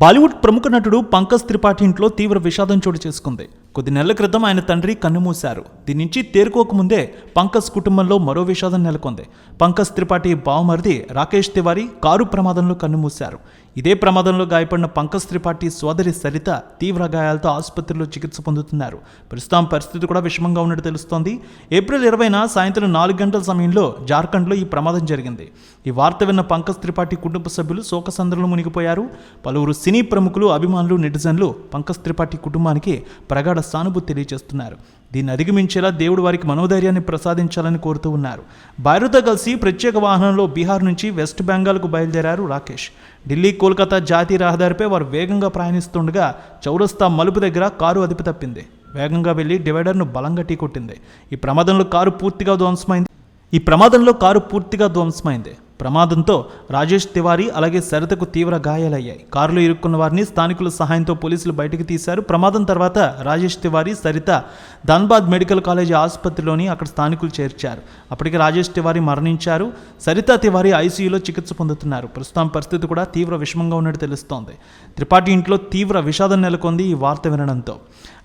బాలీవుడ్ ప్రముఖ నటుడు పంకజ్ త్రిపాఠి ఇంట్లో తీవ్ర విషాదం చోటు చేసుకుంది. కొద్ది నెలల క్రితం ఆయన తండ్రి కన్నుమూశారు. దీని నుంచి తేరుకోకముందే పంకజ్ కుటుంబంలో మరో విషాదం నెలకొంది. పంకజ్ త్రిపాఠి బావమరిది రాకేష్ తివారీ కారు ప్రమాదంలో కన్నుమూశారు. ఇదే ప్రమాదంలో గాయపడిన పంకజ్ త్రిపాఠి సోదరి సరిత తీవ్ర గాయాలతో ఆసుపత్రిలో చికిత్స పొందుతున్నారు. ప్రస్తుతం పరిస్థితి కూడా విషమంగా ఉన్నట్టు తెలుస్తోంది. ఏప్రిల్ ఇరవైన సాయంత్రం నాలుగు గంటల సమయంలో జార్ఖండ్లో ఈ ప్రమాదం జరిగింది. ఈ వార్త విన్న పంకజ్ త్రిపాఠి కుటుంబ సభ్యులు శోకసంద్రంలో మునిగిపోయారు. పలువురు సినీ ప్రముఖులు అభిమానులు నెటిజన్లు పంకజ్ త్రిపాఠి కుటుంబానికి ప్రగాఢ సానుభూతి తెలియజేస్తున్నారు. దీన్ని అధిగమించేలా దేవుడు వారికి మనోధైర్యాన్ని ప్రసాదించాలని కోరుతూ ఉన్నారు. భారత్తో కలిసి ప్రత్యేక వాహనంలో బీహార్ నుంచి వెస్ట్ బెంగాల్కు బయలుదేరారు రాకేష్. ఢిల్లీ కోల్కతా జాతీయ రహదారిపై వారు వేగంగా ప్రయాణిస్తుండగా చౌరస్తా మలుపు దగ్గర కారు అదుపు తప్పింది. వేగంగా వెళ్ళి డివైడర్ను బలంగా ఢీకొట్టింది. ఈ ప్రమాదంలో కారు పూర్తిగా ధ్వంసమైంది. ఈ ప్రమాదంలో కారు పూర్తిగా ధ్వంసమైంది. ప్రమాదంతో రాజేష్ తివారీ అలాగే సరితకు తీవ్ర గాయాలయ్యాయి. కారులో ఇరుక్కున్న వారిని స్థానికుల సహాయంతో పోలీసులు బయటకు తీశారు. ప్రమాదం తర్వాత రాజేష్ తివారీ సరిత ధన్బాద్ మెడికల్ కాలేజీ ఆసుపత్రిలోని అక్కడ స్థానికులు చేర్చారు. అప్పటికి రాజేష్ తివారీ మరణించారు. సరిత తివారీ ఐసీయూలో చికిత్స పొందుతున్నారు. ప్రస్తుతం పరిస్థితి కూడా తీవ్ర విషమంగా ఉన్నట్టు తెలుస్తోంది. త్రిపాఠి ఇంట్లో తీవ్ర విషాదం నెలకొంది ఈ వార్త వినడంతో.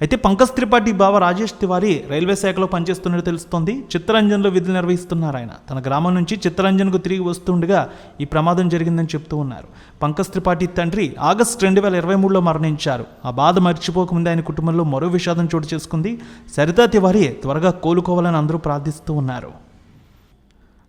అయితే పంకజ్ త్రిపాఠి బావ రాజేష్ తివారీ రైల్వే శాఖలో పనిచేస్తున్నట్టు తెలుస్తోంది. చిత్తరంజన్లో విధులు నిర్వహిస్తున్నారు ఆయన. తన గ్రామం నుంచి చిత్తరంజన్కు తిరిగి వస్తుండగా ఈ ప్రమాదం జరిగిందని చెప్తూ ఉన్నారు. పంకజ్ త్రిపాఠి తండ్రి ఆగస్టు రెండు వేల ఇరవై మూడులో మరణించారు. ఆ బాధ మర్చిపోకముందే ఆయన కుటుంబంలో మరో విషాదం చోటు చేసుకుంది. సరితా తివారీ త్వరగా కోలుకోవాలని అందరూ ప్రార్థిస్తూ ఉన్నారు.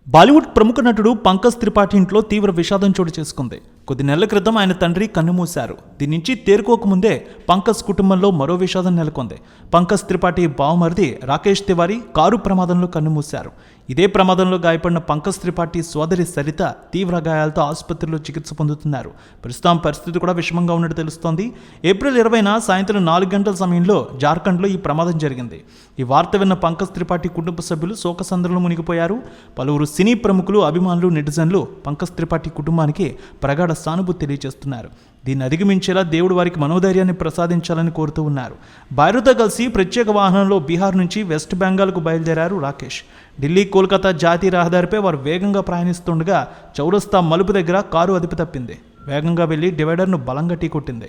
బాలీవుడ్ ప్రముఖ నటుడు పంకజ్ త్రిపాఠి ఇంట్లో తీవ్ర విషాదం చోటు చేసుకుంది. కొద్ది నెలల క్రితం ఆయన తండ్రి కన్నుమూశారు. దీని నుంచి తేరుకోకముందే పంకజ్ కుటుంబంలో మరో విషాదం నెలకొంది. పంకజ్ త్రిపాఠి బావమరిది రాకేష్ తివారీ కారు ప్రమాదంలో కన్నుమూశారు. ఇదే ప్రమాదంలో గాయపడిన పంకజ్ త్రిపాఠి సోదరి సరిత తీవ్ర గాయాలతో ఆసుపత్రిలో చికిత్స పొందుతున్నారు. ప్రస్తుతం పరిస్థితి కూడా విషమంగా ఉన్నట్టు తెలుస్తోంది. ఏప్రిల్ ఇరవైన సాయంత్రం నాలుగు గంటల సమయంలో జార్ఖండ్లో ఈ ప్రమాదం జరిగింది. ఈ వార్త విన్న పంకజ్ త్రిపాఠి కుటుంబ సభ్యులు శోకసంద్రంలో మునిగిపోయారు. పలువురు సినీ ప్రముఖులు అభిమానులు నెటిజన్లు పంకజ్ త్రిపాఠి కుటుంబానికి ప్రగాఢ సానుభూతి తెలియజేస్తున్నారు. దీన్ని అధిగమించేలా దేవుడు వారికి మనోధైర్యాన్ని ప్రసాదించాలని కోరుతూ ఉన్నారు. భార్యతో కలిసి ప్రత్యేక వాహనంలో బీహార్ నుంచి వెస్ట్ బెంగాల్కు బయలుదేరారు రాకేష్. ఢిల్లీ కోల్కతా జాతీయ రహదారిపై వారు వేగంగా ప్రయాణిస్తుండగా చౌరస్తా మలుపు దగ్గర కారు అదుపు తప్పింది. వేగంగా వెళ్ళి డివైడర్ను బలంగా ఢీకొట్టింది.